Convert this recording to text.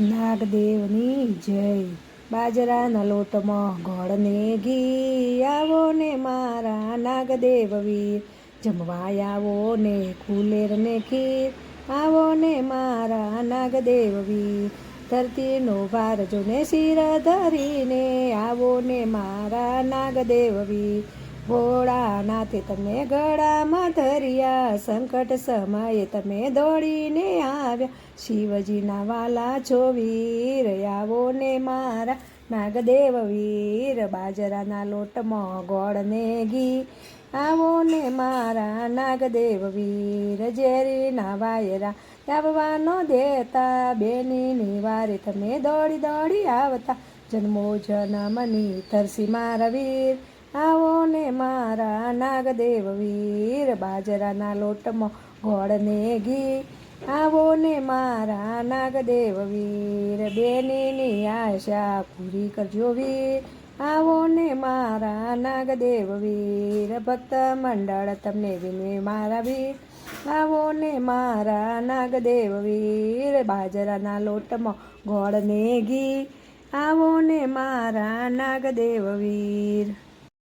નાગદેવની જય. બાજરાના લોટમાં ગોળને ઘી આવો ને મારા નાગદેવ વીર. જમવા આવો ને કુલેર ને ખીર. આવો ને મારા નાગદેવ વીર. ધરતીનો ભાર જોને શિર ધરીને આવો ને મારા નાગદેવ વીર. ભોળાનાથે તમે ગળામાં ધર્યા, સંકટ સમયે તમે દોડીને આવ્યા શિવજીના વાલા છો વીર, આવો ને મારા નાગદેવ વીર, બાજરાના લોટમાં ગોળ ને ઘી. આવો ને મારા નાગદેવ વીર, ઝેરીના વાયરા આવવાનો દેતા. બેની વારે તમે દોડી દોડી આવતા. જન્મો જનમની તરસી મારા વીર. આવો ને મારા નાગદેવ વીર, બાજરાના લોટમાં ગોળ ને ઘી. આવો ને મારા નાગદેવ વીર, બેનીની આશા પૂરી કરજો વીર. આવો ને મારા નાગદેવ વીર, ભક્ત મંડળ તમને વિને મારા વીર. આવો ને મારા નાગદેવ વીર, બાજરાના લોટમાં ગોળ ને ઘી. આવો ને મારા નાગદેવ વીર.